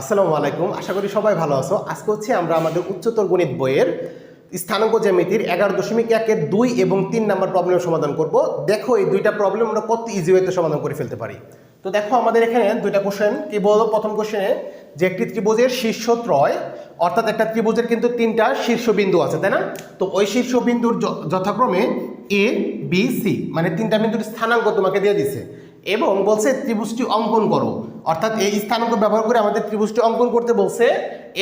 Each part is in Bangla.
আসসালামু আলাইকুম, আশা করি সবাই ভালো আছো। আজকে হচ্ছে আমরা আমাদের উচ্চতর গণিত বইয়ের স্থানাঙ্ক জ্যামিতির এগারো দশমিক একের দুই এবং তিন নম্বর প্রবলেম সমাধান করব। দেখো এই দুইটা প্রবলেম আমরা কত ইজি ওয়েতে সমাধান করে ফেলতে পারি। তো দেখো আমাদের এখানে দুইটা কোশ্চেন কি বলব প্রথম কোশ্চেনে যে একটি ত্রিভুজের শীর্ষ ত্রয় অর্থাৎ একটা ত্রিভুজের কিন্তু তিনটা শীর্ষবিন্দু আছে, তাই না? তো ওই শীর্ষবিন্দুর যথাক্রমে এ বি সি মানে তিনটা বিন্দুর স্থানাঙ্ক তোমাকে দিয়ে দিছে। এবং বলছে ত্রিভুজটি অঙ্কন করো। অর্থাৎ এই স্থানাঙ্ক ব্যবহার করে আমাদের ত্রিভুজটি অঙ্কন করতে বলছে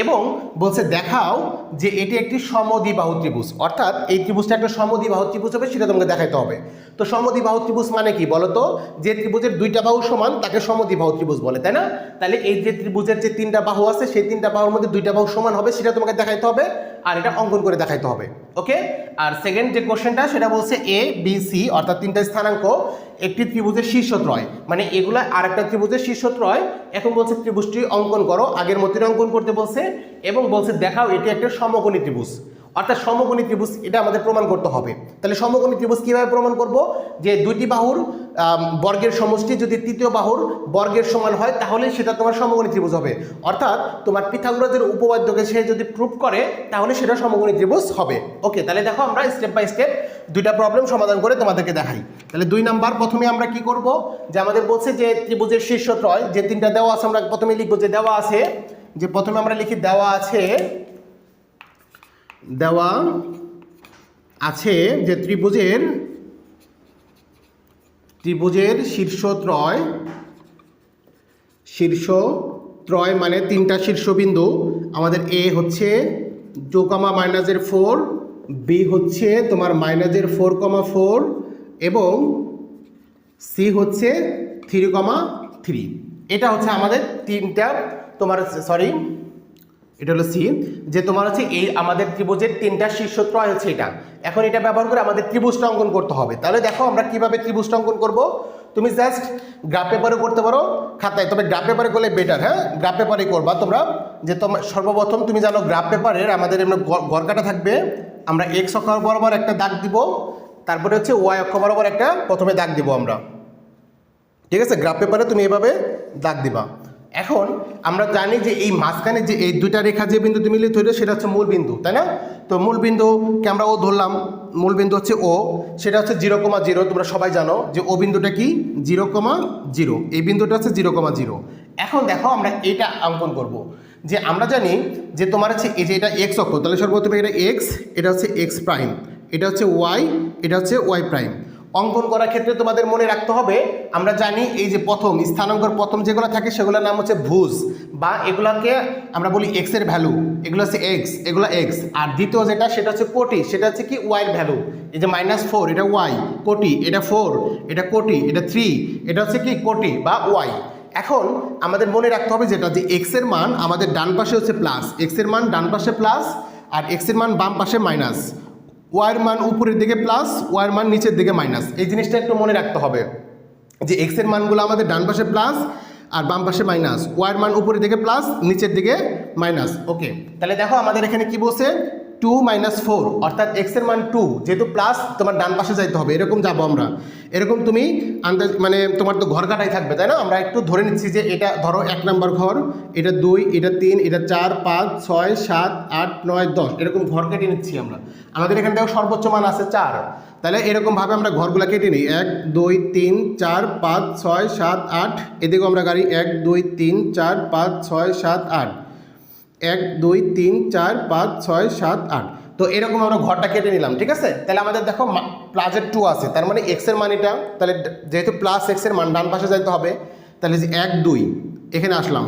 এবং বলছে দেখাও যে এটি একটি সমদ্বিবাহু ত্রিভুজ। অর্থাৎ এই ত্রিভুজটা একটা সমদ্বিবাহু ত্রিভুজ হবে, সেটা তোমাকে দেখাইতে হবে। তো সমদ্বিবাহু ত্রিভুজ মানে কি বলো তো যে ত্রিভুজের দুইটা বাহু সমান, তাকে সমদ্বিবাহু ত্রিভুজ বলে, তাই না? তাহলে এই যে ত্রিভুজের যে তিনটা বাহু আছে, সেই তিনটা বাহুর মধ্যে দুইটা বাহু সমান হবে, সেটা তোমাকে দেখাইতে হবে। আর এটা অঙ্কন করে দেখাইতে হবে, ওকে? আর সেকেন্ড যে কোশ্চেনটা সেটা বলছে এ বি সি অর্থাৎ তিনটা স্থানাঙ্ক, একটি ত্রিভুজের শীর্ষত্রয়। মানে এগুলো আর একটা ত্রিভুজের শীর্ষত্রয়, এখন বলছে ত্রিভুজটি অঙ্কন করো, আগের মতির অঙ্কন করতে বলছে, এবং বলছে দেখাও এটি একটা সমকোণী ত্রিভুজ। অর্থাৎ সমকোণী ত্রিভুজ, এটা আমাদের প্রমাণ করতে হবে। তাহলে সমকোণী ত্রিভুজ কীভাবে প্রমাণ করব? যে দুইটি বাহুর বর্গের সমষ্টি যদি তৃতীয় বাহুর বর্গের সমান হয়, তাহলে সেটা তোমার সমকোণী ত্রিভুজ হবে। অর্থাৎ তোমার পিথাগোরাসের উপপাদ্যকে সে যদি প্রুভ করে, তাহলে সেটা সমকোণী ত্রিভুজ হবে। ওকে, তাহলে দেখো আমরা স্টেপ বাই স্টেপ দুইটা প্রবলেম সমাধান করে তোমাদেরকে দেখাই। তাহলে দুই নাম্বার, প্রথমে আমরা কি করব? যে আমাদের বলছে যে ত্রিভুজের শীর্ষত্রয়, যে তিনটা দেওয়া আছে, আমরা প্রথমে লিখব যে দেওয়া আছে, যে প্রথমে আমরা লিখি দেওয়া আছে দেওয়া আছে যে ত্রিভুজের ত্রিভুজের শীর্ষ ত্রয় শীর্ষ ত্রয় মানে তিনটা শীর্ষবিন্দু। আমাদের এ হচ্ছে টু কমা মাইনাসের ফোর বি হচ্ছে তোমার মাইনাসের ফোর কমা ফোর, এবং সি হচ্ছে থ্রি কমা থ্রি। এটা হচ্ছে আমাদের তিনটা তোমার সরি এটা হলো সি যে তোমার হচ্ছে এই আমাদের ত্রিভুজের তিনটা শীর্ষত্রয় হচ্ছে এটা। এখন এটা ব্যবহার করে আমাদের ত্রিভুজটা অঙ্কন করতে হবে। তাহলে দেখো আমরা কীভাবে ত্রিভুজটা অঙ্কন করব? তুমি জাস্ট গ্রাফ পেপারে করতে পারো, খাতায়। তবে গ্রাফ পেপারে করলে বেটার হ্যাঁ? গ্রাফ পেপারে করবা তোমরা যে তোমার সর্বপ্রথম তুমি জানো গ্রাফ পেপারের আমাদের এমনি গড়কাটা থাকবে। আমরা এক্স অক্ষ বরাবর একটা দাগ দিব, তারপরে হচ্ছে ওয়াই অক্ষ বরাবর একটা প্রথমে দাগ দিব আমরা। ঠিক আছে? গ্রাফ পেপারে তুমি এভাবে দাগ দিবা। এখন আমরা জানি যে এই মাঝখানে যে এই দুইটা রেখা যে বিন্দু তুমি লিখতে হইল, সেটা হচ্ছে মূল বিন্দু, তাই না? তো মূল বিন্দুকে আমরা ও ধরলাম, মূল বিন্দু হচ্ছে ও, সেটা হচ্ছে জিরো কমা জিরো, তোমরা সবাই জানো যে ও বিন্দুটা কি? জিরো কমা জিরো, এই বিন্দুটা হচ্ছে জিরো কমা জিরো। এখন দেখো আমরা এটা অঙ্কন করব, যে আমরা জানি যে তোমার হচ্ছে এই যে এটা এক্স অক্ষ, তাহলে সর্বপ্রথমে এটা এক্স এটা হচ্ছে এক্স প্রাইম এটা হচ্ছে ওয়াই এটা হচ্ছে ওয়াই প্রাইম অঙ্কন করার ক্ষেত্রে তোমাদের মনে রাখতে হবে, আমরা জানি এই যে প্রথম, স্থানাঙ্কর প্রথম যেগুলো থাকে সেগুলোর নাম হচ্ছে ভুজ বা এগুলাকে আমরা বলি এক্সের ভ্যালু এগুলো হচ্ছে এক্স এগুলো এক্স আর দ্বিতীয় যেটা, সেটা হচ্ছে কোটি, সেটা হচ্ছে কি ওয়াই এর ভ্যালু এই যে মাইনাস ফোর এটা ওয়াই কোটি, এটা ফোর এটা কোটি, এটা থ্রি এটা হচ্ছে কি কোটি বা ওয়াই এখন আমাদের মনে রাখতে হবে যেটা, যে এক্সের মান আমাদের ডান পাশে হচ্ছে প্লাস এক্সের মান ডান পাশে প্লাস আর এক্সের মান বাম পাশে মাইনাস ওয়ার মান উপরের দিকে প্লাস ওয়ার মান নিচের দিকে মাইনাস এই জিনিসটা একটু মনে রাখতে হবে যে এক্সের মানগুলো আমাদের ডান পাশে প্লাস আর বাম পাশে মাইনাস ওয়ার মান উপরের দিকে প্লাস নিচের দিকে মাইনাস ওকে তাহলে দেখো আমাদের এখানে কি বলছে? টু মাইনাস ফোর অর্থাৎ এক্সের মান টু যেহেতু প্লাস তোমার ডান পাশে যাইতে হবে, এরকম যাব আমরা। এরকম তুমি আন্দাজ মানে তোমার তো ঘর কাটাই থাকবে, তাই না? আমরা একটু ধরে নিচ্ছি যে এটা ধরো এক নম্বর ঘর, এটা দুই, এটা তিন, এটা চার, পাঁচ, ছয়, সাত, আট, নয়, দশ, এরকম ঘর কেটে নিচ্ছি আমরা। আমাদের এখানে দেখো সর্বোচ্চ মান আছে চার। তাহলে এরকমভাবে আমরা ঘরগুলো কেটে নিই। এক, দুই, তিন, চার, পাঁচ, ছয়, সাত, আট, এদিকেও আমরা গাড়ি, এক, দুই, তিন, চার, পাঁচ, ছয়, সাত, আট। এক, দুই, তিন, চার, পাঁচ, ছয়, সাত, আট। তো এরকম আমরা ঘরটা কেটে নিলাম, ঠিক আছে? তাহলে আমাদের দেখো প্লাসের টু আছে। তার মানে এক্সের মান এটা তাহলে যেহেতু প্লাস এক্সের মান ডান পাশে যাইতে হবে, তাহলে যে এক, দুই, এখানে আসলাম।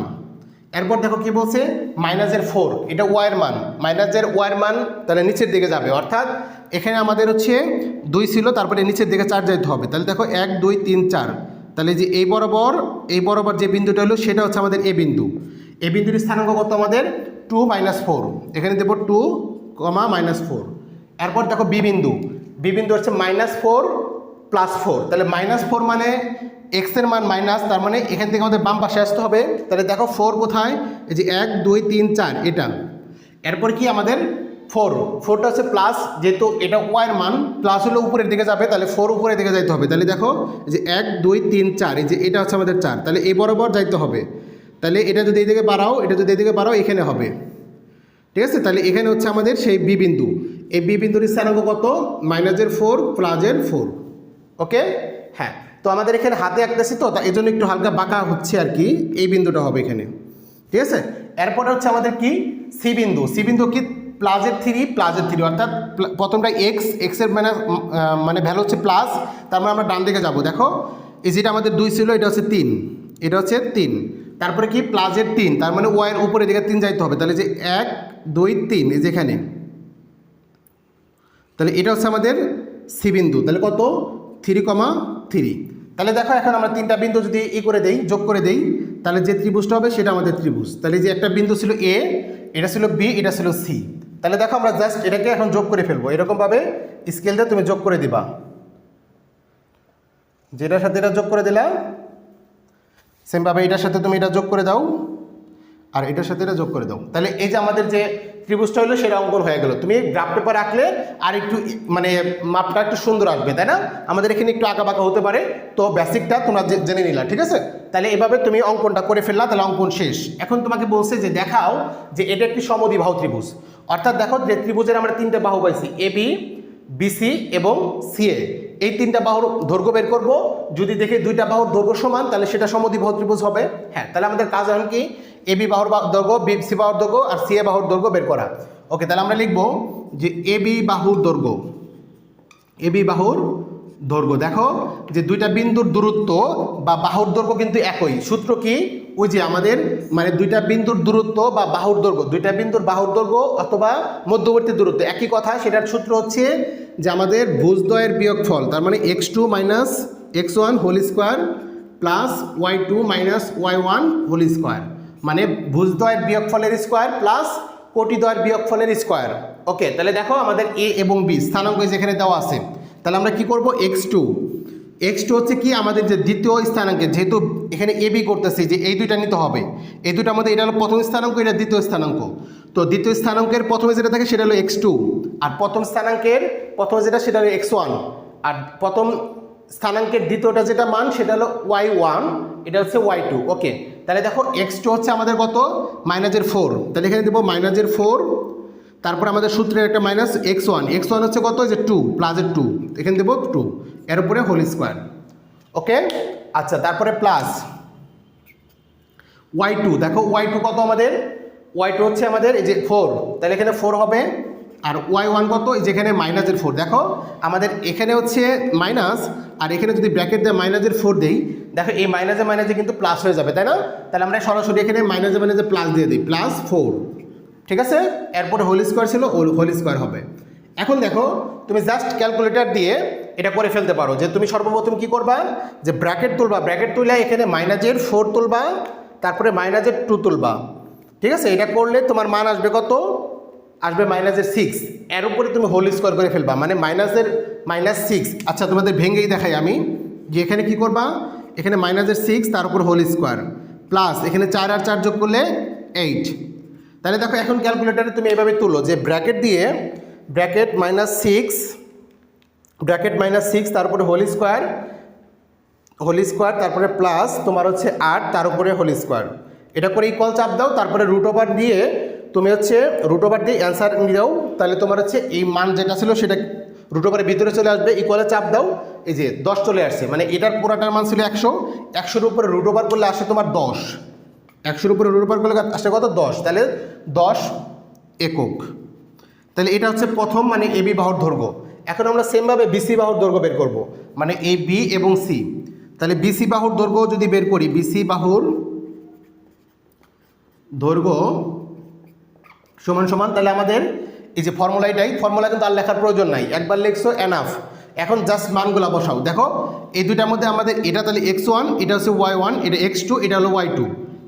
এরপর দেখো কি বলছে? মাইনাসের ফোর এটা ওয়ার মান। মাইনাসের ওয়ার মান তাহলে নিচের দিকে যাবে। অর্থাৎ এখানে আমাদের হচ্ছে দুই ছিল, তারপরে নিচের দিকে চার যাইতে হবে। তাহলে দেখো এক, দুই, তিন, চার। তাহলে যে এই বরাবর এই বরাবর যে বিন্দুটা হলো, সেটা হচ্ছে আমাদের এ বিন্দু। এ বিন্দুর স্থানাঙ্ক কত আমাদের? টু মাইনাস ফোর এখানে দেবো টু কমা মাইনাস ফোর এরপর দেখো বি বিন্দু। বি বিন্দু হচ্ছে মাইনাস ফোর প্লাস ফোর তাহলে মাইনাস ফোর মানে এক্সের মান মাইনাস তার মানে এখান থেকে আমাদের বাম পাশে আসতে হবে। তাহলে দেখো ফোর কোথায়? এই যে এক, দুই, তিন, চার, এটা। এরপর কি আমাদের? ফোর ফোরটা হচ্ছে প্লাস যেহেতু এটা ওয়ার মান প্লাস হলে উপরের দিকে যাবে, তাহলে ফোর উপরের দিকে যাইতে হবে। তাহলে দেখো যে এক, দুই, তিন, চার, এই যে এটা হচ্ছে আমাদের চার। তাহলে এই বরাবর যাইতে হবে। তাহলে এটা যদি এইদিকে বাড়াও, এটা যদি এইদিকে বাড়াও, এখানে হবে। ঠিক আছে? তাহলে এখানে হচ্ছে আমাদের সেই বি বিন্দু। এই বি বিন্দুর স্থানাঙ্ক কত? মাইনাসের ফোর প্লাসের ফোর ওকে হ্যাঁ। তো আমাদের এখানে হাতে আঁকতেছি তো এই জন্য একটু হালকা বাঁকা হচ্ছে আর কি। এই বিন্দুটা হবে এখানে। ঠিক আছে? এরপরে হচ্ছে আমাদের কি? সি বিন্দু। সি বিন্দু কি? প্লাসের থ্রি প্লাসের থ্রি অর্থাৎ প্রথমটা এক্স এক্সের মানে মানে ভ্যালু হচ্ছে প্লাস তার মানে আমরা ডান দিকে যাব। দেখো? এই যেটা আমাদের দুই ছিল, এটা হচ্ছে তিন। এটা হচ্ছে তিন। তারপরে কি? প্লাসের তিন, তার মানে ওয়াইয়ের উপরে দিকে তিন যাইতে হবে, তাহলে যে এক, দুই, তিন, এই যেখানে তাহলে এটা হচ্ছে আমাদের সি বিন্দু, তাহলে কত? থ্রি কমা থ্রি তাহলে দেখো এখন আমরা তিনটা বিন্দু যদি ই করে দেই, যোগ করে দেই, তাহলে যে ত্রিভুজটা হবে সেটা আমাদের ত্রিভুজ। তাহলে যে একটা বিন্দু ছিল এ এটা ছিল বি এটা ছিল সি তাহলে দেখো আমরা জাস্ট এটাকে এখন যোগ করে ফেলব। এরকমভাবে স্কেল দিয়ে তুমি যোগ করে দিবা। যেটার সাথে এটা যোগ করে দিলা সেমভাবে এটার সাথে তুমি এটা যোগ করে দাও, আর এটার সাথে এটা যোগ করে দাও। তাহলে এই যে আমাদের যে ত্রিভুজটা হলো, সেটা অঙ্কন হয়ে গেল। তুমি গ্রাফ পেপার আঁকলে আর একটু মানে মাপটা একটু সুন্দর আসবে, তাই না? আমাদের এখানে একটু আঁকা বাঁকা হতে পারে। তো বেসিকটা তোমরা জেনে নিলা, ঠিক আছে? তাহলে এভাবে তুমি অঙ্কনটা করে ফেললা, তাহলে অঙ্কন শেষ। এখন তোমাকে বলছে যে দেখাও যে এটা একটি সমদ্বিবাহু ত্রিভুজ। অর্থাৎ দেখো যে ত্রিভুজের আমরা তিনটে বাহু পাইছি এ বি বিসি এবং সিএ এই তিনটা বাহুর দৈর্ঘ্য বের করব। যদি দেখে দুইটা বাহুর দৈর্ঘ্য সমান, তাহলে সেটা সমদ্বিবাহু ত্রিভুজ হবে। হ্যাঁ তাহলে আমাদের কাজ এখন কি? এ বি বাহুর বা- দৈর্ঘ্য বিসি বাহুর দৈর্ঘ্য আর সিএ বাহুর দৈর্ঘ্য বের করা। ওকে তাহলে আমরা লিখব যে এ বি বাহুর দৈর্ঘ্য। এ বি বাহুর দৈর্ঘ্য। দেখো যে দুইটা বিন্দুর দূরত্ব বা বাহুর দৈর্ঘ্য কিন্তু একই। সূত্র কি? ওই যে আমাদের মানে দুইটা বিন্দুর দূরত্ব বা বাহুর দৈর্ঘ্য, দুইটা বিন্দুর বাহুর দৈর্ঘ্য অথবা মধ্যবর্তী দূরত্ব, একই কথা, সেটার সূত্র হচ্ছে যে আমাদের ভুজদ্বয়ের বিয়োগ ফল তার মানে X two minus X one whole square plus Y two minus Y one whole square মানে ভুজদ্বয়ের বিয়োগফলের স্কোয়ার প্লাস কোটিদ্বয়ের বিয়োগ ফলের স্কোয়ার ওকে তাহলে দেখো আমাদের এ এবং বি স্থানাঙ্ক যেখানে দেওয়া আছে, তাহলে আমরা কি করব? এক্স টু এক্স টু হচ্ছে কি? আমাদের যে দ্বিতীয় স্থানাঙ্কে, যেহেতু এখানে এ বি করতেছি যে এই দুইটা নিতে হবে। এই দুইটার মধ্যে এটা হলো প্রথম স্থানাঙ্ক, এটা দ্বিতীয় স্থানাঙ্ক। তো দ্বিতীয় স্থানাঙ্কের প্রথমে যেটা থাকে, সেটা হলো এক্স টু আর প্রথম স্থানাঙ্কের প্রথমে যেটা, সেটা হলো এক্স ওয়ান আর প্রথম স্থানাঙ্কের দ্বিতীয়টা যেটা মান, সেটা হলো ওয়াই ওয়ান এটা হচ্ছে ওয়াই টু ওকে তাহলে দেখো এক্স টু হচ্ছে আমাদের কত? মাইনাসের ফোর তাহলে এখানে দেবো মাইনাসের ফোর তারপর আমাদের সূত্রের একটা minus X one X one হচ্ছে কত? যে টু প্লাসের টু এখানে দেবো টু এর উপরে হোল স্কোয়ার ওকে আচ্ছা তারপরে প্লাস ওয়াই টু দেখো ওয়াই টু কত আমাদের? ওয়াই টু হচ্ছে আমাদের এই যে ফোর তাহলে এখানে ফোর হবে। আর ওয়াই ওয়ান কত? যেখানে মাইনাসের ফোর দেখো? আমাদের এখানে হচ্ছে মাইনাস আর এখানে যদি ব্র্যাকেট দিয়ে মাইনাসের ফোর দেই, দেখো এই মাইনাসে মাইনাসে কিন্তু প্লাস হয়ে যাবে, তাই না? তাহলে আমরা সরাসরি এখানে মাইনাসে মাইনাসে প্লাস দিয়ে দিই প্লাস ফোর ঠিক আছে? এরপরে হোল স্কোয়ার ছিল হোল স্কোয়ার হবে। এখন দেখো, তুমি জাস্ট ক্যালকুলেটর দিয়ে এটা করে ফেলতে পারো। যে তুমি সর্বপ্রথম কি করবা? যে ব্র্যাকেট তুলবা। ব্র্যাকেট তুলে এখানে মাইনাসের ফোর তুলবা, তারপরে মাইনাসের টু তুলবা। ঠিক আছে? এটা করলে তোমার মান আসবে কত? আসবে মাইনাসের সিক্স এর উপরে তুমি হোল স্কোয়ার করে ফেলবা। মানে মাইনাসের মাইনাস সিক্স আচ্ছা তোমাদের ভেঙেই দেখাই আমি। যে এখানে কি করবা? এখানে মাইনাসের সিক্স তার উপর হোল স্কোয়ার প্লাস এখানে চার আর চার যোগ করলে এইট তাহলে দেখো, এখন ক্যালকুলেটারে তুমি এভাবে তুলো যে ব্র্যাকেট দিয়ে bracket minus six bracket minus six তার উপরে হোল স্কোয়ার হোল স্কোয়ার, তারপরে প্লাস, তোমার হচ্ছে আট, তার উপরে হোল স্কোয়ার। এটা করে ইকুয়াল চাপ দাও, তারপরে রুট ওভার দিয়ে তুমি হচ্ছে রুট ওভার দিয়ে অ্যান্সার নিয়ে দাও, তাহলে তোমার হচ্ছে এই মান যেটা ছিল সেটা রুট ওভারের ভিতরে চলে আসবে ইকুয়ালে চাপ দাও, এই যে দশ চলে আসছে মানে এটার পুরাটার মান ছিল একশো, একশোর উপরে রুট ওভার করলে আসে তোমার দশ। একশোর উপরে রুট ওভার করলে আসে কত? দশ। তাহলে দশ একক। তাহলে এটা হচ্ছে প্রথম মানে এবি বাহুর দৈর্ঘ্য এখন আমরা সেমভাবে বিসি বাহুর দৈর্ঘ্য বের করব। মানে এ বি এবং সি তাহলে বিসি বাহুর দৈর্ঘ্য যদি বের করি বিসি বাহুর দৈর্ঘ্য সমান সমান, তাহলে আমাদের এই যে ফর্মুলা এটাই ফর্মুলা কিন্তু আর লেখার প্রয়োজন নাই। একবার লিখছো এনাফ এখন জাস্ট মানগুলা বসাও। দেখো, এই দুইটার মধ্যে আমাদের এটা তাহলে এক্স ওয়ান এটা হচ্ছে ওয়াই ওয়ান এটা এক্স টু এটা হলো ওয়াই টু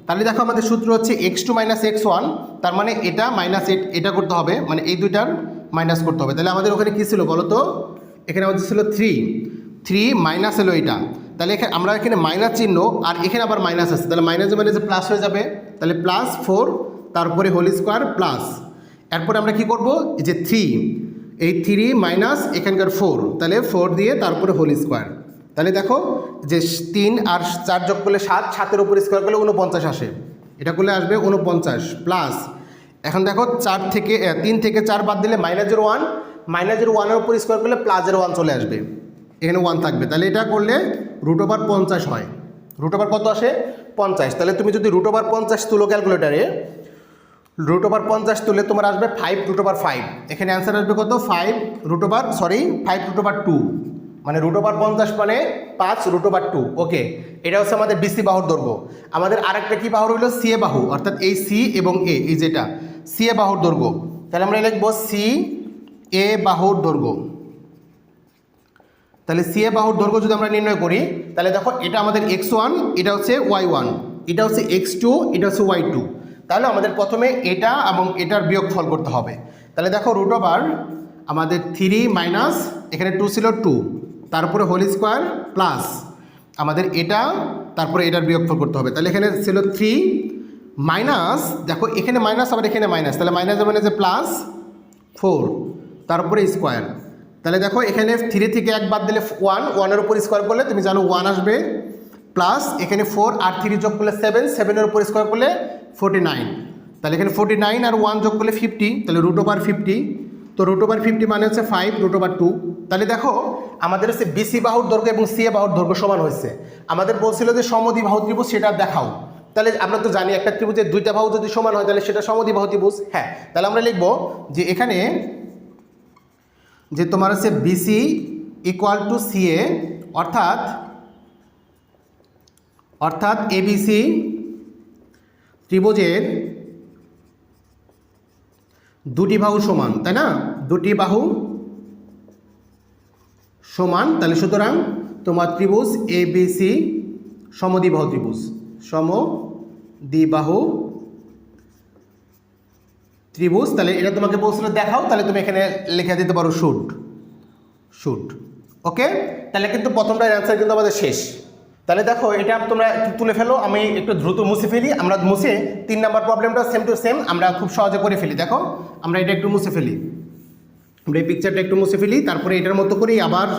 তাহলে দেখো আমাদের সূত্র হচ্ছে X two minus X one তার মানে এটা মাইনাস এটা করতে হবে। মানে এই দুইটার মাইনাস করতে হবে। তাহলে আমাদের ওখানে কী ছিল বলো তো এখানে আমাদের ছিল থ্রি থ্রি মাইনাস হলো এটা। তাহলে এখানে আমরা এখানে মাইনাস চিহ্ন আর এখানে আবার মাইনাস আছে। তাহলে মাইনাসে মাইনাসে প্লাস হয়ে যাবে, তাহলে প্লাস ফোর তারপরে হোল স্কোয়ার প্লাস এরপরে আমরা কি করব? এই যে থ্রি এই থ্রি মাইনাস এখানকার ফোর তাহলে ফোর দিয়ে তারপরে হোল স্কোয়ার তাহলে দেখো যে তিন আর চার যোগ করলে সাত, সাতের উপর স্কোয়ার করলে উনপঞ্চাশ আসে। এটা করলে আসবে উনপঞ্চাশ প্লাস এখন দেখো চার থেকে তিন থেকে চার বাদ দিলে মাইনাসের ওয়ান মাইনাসের ওয়ানের উপর স্কোয়ার করলে প্লাজের ওয়ান চলে আসবে। এখানে ওয়ান থাকবে। তাহলে এটা করলে রুট ওভার পঞ্চাশ হয়। রুট ওভার কত আসে? পঞ্চাশ। তাহলে তুমি যদি রুট ওভার পঞ্চাশ তুলো ক্যালকুলেটারে রুট ওভার পঞ্চাশ তুলে তোমার আসবে ফাইভ রুট ওভার ফাইভ এখানে অ্যান্সার আসবে কত? Five root over sorry five root over two মানে রুট ওভার পঞ্চাশ মানে পাঁচ রুট ওভার টু ওকে এটা হচ্ছে আমাদের বিসি বাহুর দৈর্ঘ্য। আমাদের আরেকটা কি বাহু রইল? সি এ বাহু, অর্থাৎ এই সি এবং এ এই যেটা সি এ বাহুর দৈর্ঘ্য। তাহলে আমরা লিখব সি এ বাহুর দৈর্ঘ্য। তাহলে সি এ বাহুর দৈর্ঘ্য যদি আমরা নির্ণয় করি, তাহলে দেখো এটা আমাদের এক্স ওয়ান এটা হচ্ছে ওয়াই ওয়ান এটা হচ্ছে এক্স টু এটা হচ্ছে ওয়াই টু তাহলে আমাদের প্রথমে এটা এবং এটার বিয়োগ ফল করতে হবে। তাহলে দেখো রুট ওভার আমাদের থ্রি মাইনাস এখানে টু ছিল টু তারপরে হোল স্কোয়ার প্লাস আমাদের এটা, তারপরে এটার বিয়োগফল করতে হবে। তাহলে এখানে ছিল থ্রি মাইনাস দেখো এখানে মাইনাস আবার এখানে মাইনাস তাহলে মাইনাস মানে যে প্লাস ফোর তারপরে স্কোয়ার তাহলে দেখো এখানে থ্রি থেকে এক বাদ দিলে ওয়ান ওয়ানের উপর স্কোয়ার করলে তুমি জানো ওয়ান আসবে প্লাস এখানে ফোর আর থ্রি যোগ করলে সেভেন সেভেনের উপর স্কোয়ার করলে ফোর্টি নাইন তাহলে এখানে ফোর্টি নাইন আর ওয়ান যোগ করলে ফিফটি তাহলে রুট ওভার ফিফটি তো রুট ওভার ফিফটি মানে হচ্ছে ফাইভ রুট ওভার টু তাহলে দেখো আমাদের হচ্ছে বিসি বাহুর দৈর্ঘ্য এবং সিএ বাহুর দৈর্ঘ্য সমান হয়েছে। আমাদের বলছিল যে সমদ্বি বাহু ত্রিভুজ সেটা দেখাও। তাহলে আমরা তো জানি একটা ত্রিভুজের দুইটা বাহু যদি সমান হয়, তাহলে সেটা সমদ্বি বাহু ত্রিভুজ। হ্যাঁ তাহলে আমরা লিখব যে এখানে যে তোমার হচ্ছে বিসি ইকুয়াল টু সিএ অর্থাৎ অর্থাৎ এবিসি ত্রিভুজের দুটি বাহু সমান, তাই না? দুটি বাহু সমান, তাহলে সুতরাং তোমার ত্রিভুজ এ বি সি সমদ্বিবাহু ত্রিভুজ। সমদ্বিবাহু ত্রিভুজ, তাহলে এটা তোমাকে বলছিল দেখাও, তাহলে তুমি এখানে লিখে দিতে পারো শুট শুট ওকে? তাহলে কিন্তু প্রথমটার অ্যান্সার কিন্তু আমাদের শেষ। তাহলে দেখো, এটা তোমরা তুলে ফেলো, আমি একটু দ্রুত মুছে ফেলি। আমরা মুছে তিন নাম্বার প্রবলেমটা সেম টু সেম আমরা খুব সহজে করে ফেলি। দেখো, আমরা এটা একটু মুছে ফেলি। আমরা এই পিকচারটা একটু মুছে ফেলি, তারপরে এটার মতো করেই আবার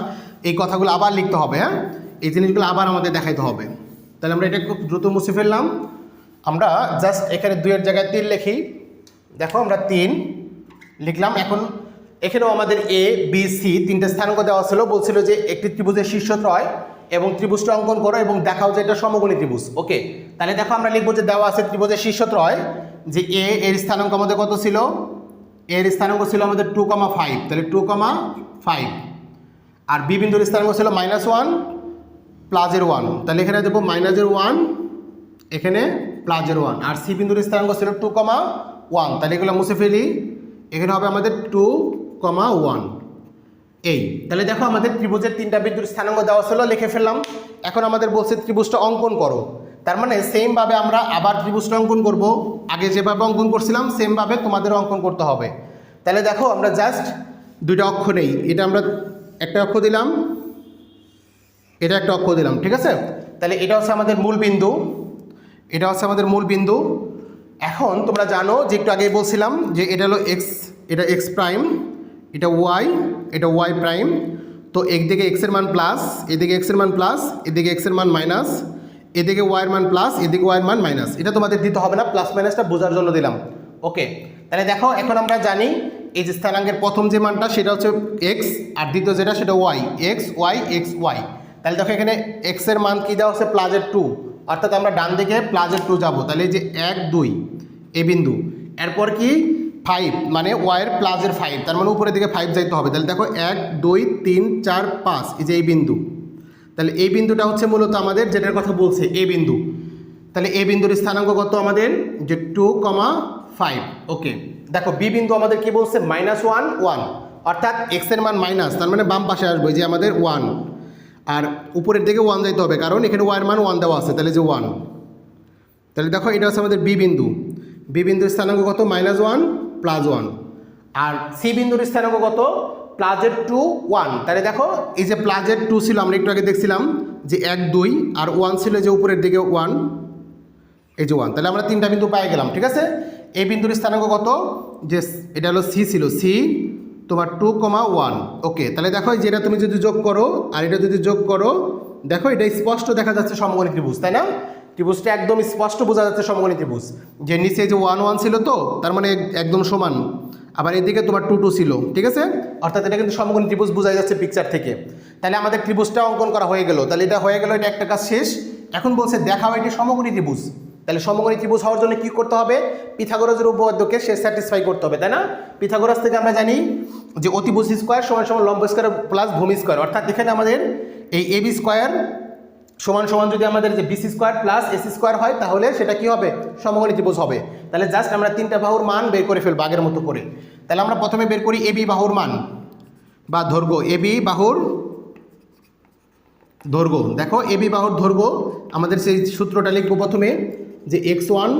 এই কথাগুলো আবার লিখতে হবে হ্যাঁ? এই জিনিসগুলো আবার আমাদের দেখাইতে হবে। তাহলে আমরা এটা খুব দ্রুত মুছে ফেললাম। আমরা জাস্ট এখানে দুইয়ের জায়গায় তিন লিখি। দেখো, আমরা তিন লিখলাম। এখন এখানেও আমাদের এ বি সি তিনটে স্থানাঙ্ক দেওয়া ছিল। বলছিল যে একটি ত্রিভুজের শীর্ষত্রয় এবং ত্রিভুজটা অঙ্কন করো এবং দেখাও যে এটা সমকোণী ত্রিভুজ। ওকে, তাহলে দেখো আমরা লিখব যে দেওয়া আছে ত্রিভুজের শীর্ষত্রয় যে এ এর স্থানাঙ্ক আমাদের কত ছিল? এর স্থানাঙ্ক ছিল আমাদের টু কমা ফাইভ তাহলে টু কমা ফাইভ আর বি বিন্দুর স্থানাঙ্ক ছিল মাইনাস ওয়ান প্লাজের ওয়ান তাহলে এখানে দেবো মাইনাসের ওয়ান এখানে প্লাজের ওয়ান আর সি বিন্দুর স্থানাঙ্ক ছিল টু কমা ওয়ান তাহলে এগুলো মুছে ফেলি। এখানে হবে আমাদের টু কমা ওয়ান এই, তাহলে দেখো আমাদের ত্রিভুজের তিনটা বিন্দুর স্থানাঙ্ক দেওয়া ছিল, লিখে ফেললাম। এখন আমাদের বলছে ত্রিভুজটা অঙ্কন করো। তার মানে সেমভাবে আমরা আবার ত্রিভুজটা অঙ্কন করব। আগে যেভাবে অঙ্কন করছিলাম সেমভাবে তোমাদের অঙ্কন করতে হবে। তাহলে দেখো, আমরা জাস্ট দুইটা অক্ষ নেই। এটা আমরা একটা অক্ষ দিলাম, এটা একটা অক্ষ দিলাম, ঠিক আছে? তাহলে এটা হচ্ছে আমাদের মূল বিন্দু। এটা হচ্ছে আমাদের মূল বিন্দু। এখন তোমরা জানো যে একটু আগেই বলছিলাম যে এটা হলো এক্স এটা এক্স প্রাইম এটা ওয়াই এটা ওয়াই প্রাইম তো একদিকে এক্সের মান প্লাস এদিকে এক্সের মান প্লাস এদিকে এক্সের মান মাইনাস এদিকে ওয়াইয়ের মান প্লাস এদিকে ওয়াইয়ের মান মাইনাস এটা তোমাদের দিতে হবে না প্লাস মাইনাসটা বোঝার জন্য দিলাম। ওকে তাহলে দেখো, এখন আমরা জানি এই যে স্থানাঙ্কের প্রথম যে মানটা, সেটা হচ্ছে এক্স আর দ্বিতীয় যেটা, সেটা Y X Y X Y তাহলে দেখো, এখানে এক্সের মান কী দেওয়া হচ্ছে প্লাজের টু অর্থাৎ আমরা ডান দিকে প্লাজের টু যাব। তাহলে এই যে এক, দুই এ বিন্দু। এরপর কি? ফাইভ মানে ওয়াইয়ের প্লাজের ফাইভ তার মানে উপরের দিকে ফাইভ যাইতে হবে। তাহলে দেখো, এক, দুই, তিন, চার, পাঁচ, এই যে এই বিন্দু। তাহলে এই বিন্দুটা হচ্ছে মূলত আমাদের যেটার কথা বলছে, এ বিন্দু। তাহলে এ বিন্দুর স্থানাঙ্ক কত আমাদের? যে টু কমা ফাইভ। ওকে, দেখো বি বিন্দু আমাদের কি বলছে? Minus one one. অর্থাৎ এক্সের মান মাইনাস, তার মানে বাম পাশে আসবে যে আমাদের ওয়ান। আর উপরের দিকে ওয়ান যাইতে হবে, কারণ এখানে ওয়ার মান ওয়ান দেওয়া আছে, তাহলে যে ওয়ান। তাহলে দেখো এটা হচ্ছে আমাদের বি বিন্দু। বি বিন্দুর স্থানাঙ্ক কত? Minus one plus one. আর সি বিন্দুর স্থানাঙ্ক কত? প্লাজের টু ওয়ান তাহলে দেখো, এই যে প্লাজের টু ছিল, আমরা একটু আগে দেখছিলাম যে এক, দুই, আর ওয়ান ছিল যে উপরের দিকে ওয়ান এই যে ওয়ান তাহলে আমরা তিনটা বিন্দু পেয়ে গেলাম, ঠিক আছে? এই বিন্দুর স্থানাঙ্ক কত? যে এটা হলো সি ছিল সি তোমার টু কমা ওয়ান ওকে তাহলে দেখো যেটা তুমি যদি যোগ করো, আর এটা যদি যোগ করো, দেখো, এটা স্পষ্ট দেখা যাচ্ছে সমকোণী ত্রিভুজ, তাই না? ত্রিভুজটা একদম স্পষ্ট বোঝা যাচ্ছে সমকোণী ত্রিভুজ। যে নিচে যে ওয়ান ওয়ান ছিল তো, তার মানে একদম সমান। আবার এদিকে তোমার টু টু ছিল, ঠিক আছে? অর্থাৎ এটা কিন্তু সমকোণী ত্রিভুজ বোঝা যাচ্ছে পিকচার থেকে। তাহলে আমাদের ত্রিভুজটা অঙ্কন করা হয়ে গেল। তাহলে এটা হয়ে গেল, এটা একটা কাজ শেষ। এখন বলছে দেখাও এটি সমকোণী ত্রিভুজ। তাহলে সমকোণী ত্রিভুজ হওয়ার জন্য কী করতে হবে? পিথাগোরাসের উপপাদ্যকে সে স্যাটিসফাই করতে হবে, তাই না? পিথাগোরাস থেকে আমরা জানি যে অতিভুজ স্কোয়ার সমান সমান লম্ব স্কোয়ার প্লাস ভূমি স্কোয়ার অর্থাৎ এখানে আমাদের এই এবি স্কোয়ার সমান সমান যদি আমাদের যে BC square plus AC square হয়, তাহলে সেটা কি হবে? সমকোণী ত্রিভুজ হবে। তাহলে জাস্ট আমরা তিনটা বাহুর মান বের করে ফেলব আগের মতো করে। তাহলে আমরা প্রথমে বের করি এবি বাহুর মান বা দৈর্ঘ্য এবি বাহুর দৈর্ঘ্য দেখো এবি বাহুর দৈর্ঘ্য আমাদের সেই সূত্রটা লিখব প্রথমে যে X one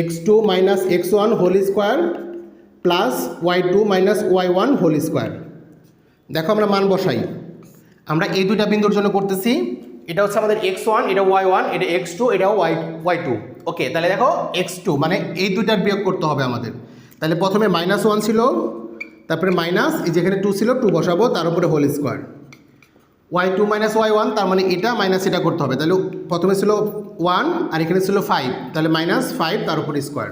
X two minus X one whole square plus Y two minus Y one whole square দেখো, আমরা মান বসাই। আমরা এই দুইটা বিন্দুর জন্য করতেছি এটা হচ্ছে আমাদের এক্স ওয়ান এটা ওয়াই ওয়ান এটা এক্স টু এটা ওয়াই ওয়াই টু ওকে তাহলে দেখো এক্স টু মানে এই দুইটার বিয়োগ করতে হবে আমাদের। তাহলে প্রথমে মাইনাস ওয়ান ছিল, তারপরে মাইনাস এই যেখানে টু ছিল টু বসাবো, তার উপরে whole square Y two minus Y one তার মানে এটা মাইনাস এটা করতে হবে। তাহলে প্রথমে ছিল ওয়ান আর এখানে ছিল ফাইভ তাহলে মাইনাস ফাইভ তার উপরে স্কোয়ার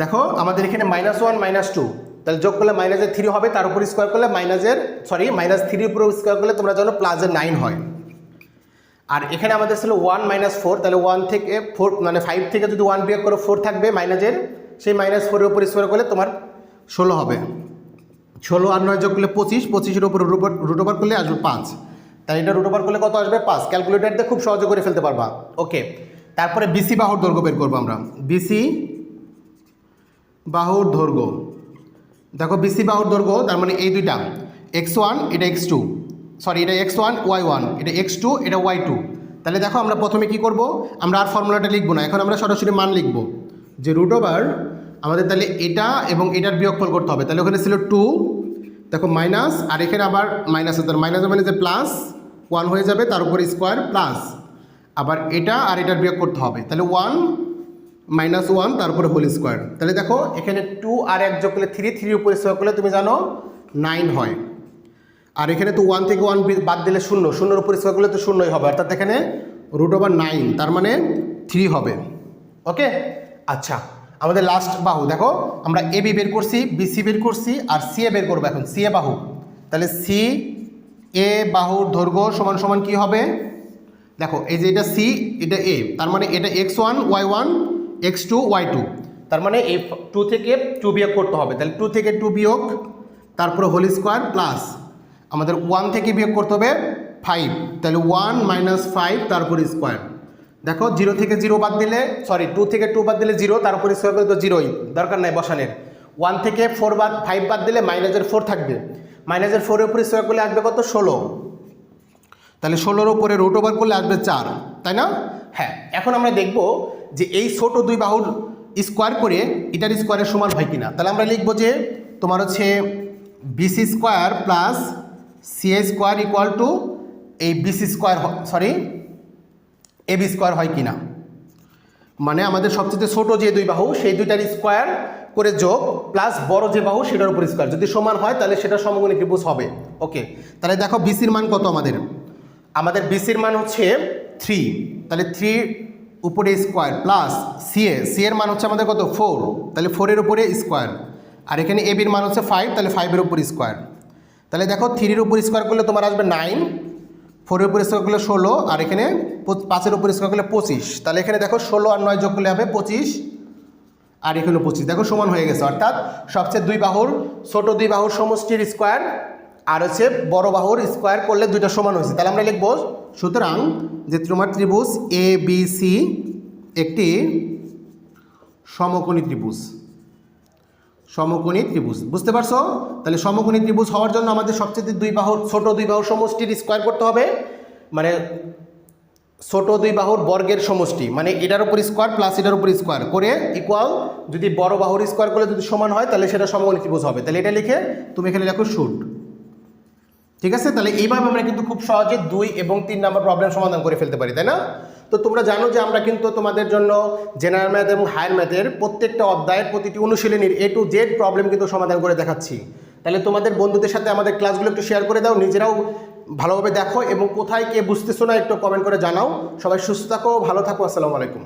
দেখো, আমাদের এখানে মাইনাস ওয়ান মাইনাস টু তাহলে যোগ করলে মাইনাসের থ্রি হবে, তার উপর স্কোয়ার করলে মাইনাসের সরি মাইনাস থ্রির উপর স্কোয়ার করলে তোমরা জানো প্লাসের নাইন হয়। আর এখানে আমাদের ছিল ওয়ান মাইনাস ফোর তাহলে ওয়ান থেকে ফোর মানে ফাইভ থেকে যদি ওয়ান বিয়োগ করে ফোর থাকবে মাইনাসের সেই মাইনাস ফোরের উপর স্কোয়ার করলে তোমার ষোলো হবে। ষোলো আর নয় যোগ করলে পঁচিশ, পঁচিশের উপর রুট ওভার করলে আসবে পাঁচ। তাহলে এটা রুট ওভার করলে কত আসবে? পাঁচ। ক্যালকুলেটার দিয়ে খুব সহজে করে ফেলতে পারবা। ওকে তারপরে বিসি বাহুর দৈর্ঘ্য বের করব আমরা। বিসি বাহুর দৈর্ঘ্য। দেখো বিসি বাহুর দৈর্ঘ্য, তার মানে এই দুইটা। এক্স ওয়ান এটা এক্স টু সরি এটা এক্স ওয়ান ওয়াই ওয়ান এটা এক্স টু এটা ওয়াই টু তাহলে দেখো আমরা প্রথমে কি করব? আমরা আর ফর্মুলাটা লিখব না। এখন আমরা সরাসরি মান লিখব। যে রুট ওভার আমাদের তাহলে এটা এবং এটার বিয়োগফল করতে হবে। তাহলে ওখানে ছিল টু দেখো মাইনাস আর এখানে আবার মাইনাস আছে। মাইনাস মানে যে প্লাস ওয়ান হয়ে যাবে, তার উপর স্কোয়ার প্লাস আবার এটা আর এটার বিয়োগ করতে হবে। তাহলে ওয়ান মাইনাস ওয়ান তারপরে হোল স্কোয়ার তাহলে দেখো, এখানে টু আর এক যোগ করলে থ্রি থ্রির উপর স্কোয়ার করলে তুমি জানো নাইন হয়। আর এখানে তো ওয়ান থেকে ওয়ান বাদ দিলে শূন্য, শূন্যর উপর স্কোয়ার করলে তো শূন্যই হবে। অর্থাৎ এখানে রুট ওভার নাইন তার মানে থ্রি হবে। ওকে আচ্ছা আমাদের লাস্ট বাহু, দেখো, আমরা এ বি বের করছি বিসি বের করছি, আর সি এ বের করব এখন। সি এ বাহু। তাহলে সি এ বাহুর দৈর্ঘ্য সমান সমান কি হবে? দেখো, এই যে এটা সি এটা এ তার মানে এটা X one Y one X two Y two তার মানে এই টু থেকে টু বিয়োগ করতে হবে। তাহলে টু থেকে টু বিয়োগ, তারপরে হোল স্কোয়ার প্লাস আমাদের ওয়ান থেকে বিয়োগ করতে হবে ফাইভ তাহলে ওয়ান মাইনাস ফাইভ তারপর স্কোয়ার দেখো জিরো থেকে জিরো বাদ দিলে সরি টু থেকে টু বাদ দিলে জিরো তার উপর স্কোয়ার করলে তো জিরোই দরকার নাই বসানের। ওয়ান থেকে ফোর বাদ ফাইভ বাদ দিলে মাইনাসের ফোর থাকবে। মাইনাসের ফোরের উপর স্কোয়ার করলে আসবে কত? ষোলো। তাহলে ষোলোর উপরে রুট ওভার করলে আসবে চার। তাই না? হ্যাঁ এখন আমরা দেখব যে এই ছোট দুই বাহুর স্কোয়ার করে এটার স্কোয়ারের সমান হয় কিনা। তাহলে আমরা লিখব যে তোমার হচ্ছে BC square plus C CA square equal to এই BC square sorry A B square হয় কিনা। মানে আমাদের সবচেয়ে ছোট যে দুই বাহু, সেই দুইটার স্কোয়ার করে যোগ প্লাস বড় যে বাহু, সেটার উপর স্কোয়ার যদি সমান হয়, তাহলে সেটা সমকোণী ত্রিভুজ হবে। ওকে তাহলে দেখো বিসির মান কত আমাদের? আমাদের বিসির মান হচ্ছে থ্রি তাহলে থ্রি উপরে স্কোয়ার প্লাস সিএ সি এর মান হচ্ছে আমাদের কত? ফোর তাহলে ফোরের উপরে স্কোয়ার। আর এখানে এ বির মান হচ্ছে ফাইভ তাহলে ফাইভের উপর স্কোয়ার। তাহলে দেখো থ্রির উপর স্কোয়ার করলে তোমার আসবে নাইন ফোরের উপর স্কোয়ার করলে ষোলো, আর এখানে পাঁচের উপর স্কোয়ার করলে পঁচিশ। তাহলে এখানে দেখো, ষোলো আর নয় যোগ করলে হবে পঁচিশ, আর এখানে পঁচিশ। দেখো সমান হয়ে গেছে। অর্থাৎ সবচেয়ে দুই বাহুর, ছোট দুই বাহুর সমষ্টির স্কোয়ার আর হচ্ছে বড় বাহুর স্কোয়ার করলে দুইটা সমান হয়েছে। তাহলে আমরা লিখব, সুতরাং যে তোমার ত্রিভুজ এ বি সি একটি সমকোণী ত্রিভুজ। সমকোণী ত্রিভুজ। বুঝতে পারছ? তাহলে সমকোণী ত্রিভুজ হওয়ার জন্য আমাদের সবচেয়ে দুই বাহুর, ছোট দুই বাহুর সমষ্টির স্কোয়ার করতে হবে। মানে ছোট দুই বাহুর বর্গের সমষ্টি। মানে এটার উপর স্কোয়ার প্লাস এটার উপর স্কোয়ার করে ইকুয়াল যদি বড় বাহুর স্কোয়ার করলে যদি সমান হয়, তাহলে সেটা সমকোণী ত্রিভুজ হবে। তাহলে এটা লিখে তুমি এখানে লেখো শুট ঠিক আছে? তাহলে এইভাবে আমরা কিন্তু খুব সহজে দুই এবং তিন নম্বর প্রবলেম সমাধান করে ফেলতে পারি, তাই না? তো তোমরা জানো যে আমরা কিন্তু তোমাদের জন্য জেনারেল ম্যাথ এবং হায়ার ম্যাথের প্রত্যেকটা অধ্যায়ের প্রতিটি অনুশীলনীর এ টু জেড প্রবলেম কিন্তু সমাধান করে দেখাচ্ছি। তাহলে তোমাদের বন্ধুদের সাথে আমাদের ক্লাসগুলো একটু শেয়ার করে দাও, নিজেরাও ভালোভাবে দেখো এবং কোথায় কে বুঝতেছো না একটু কমেন্ট করে জানাও। সবাই সুস্থ থাকো, ভালো থাকো, আসসালামু আলাইকুম।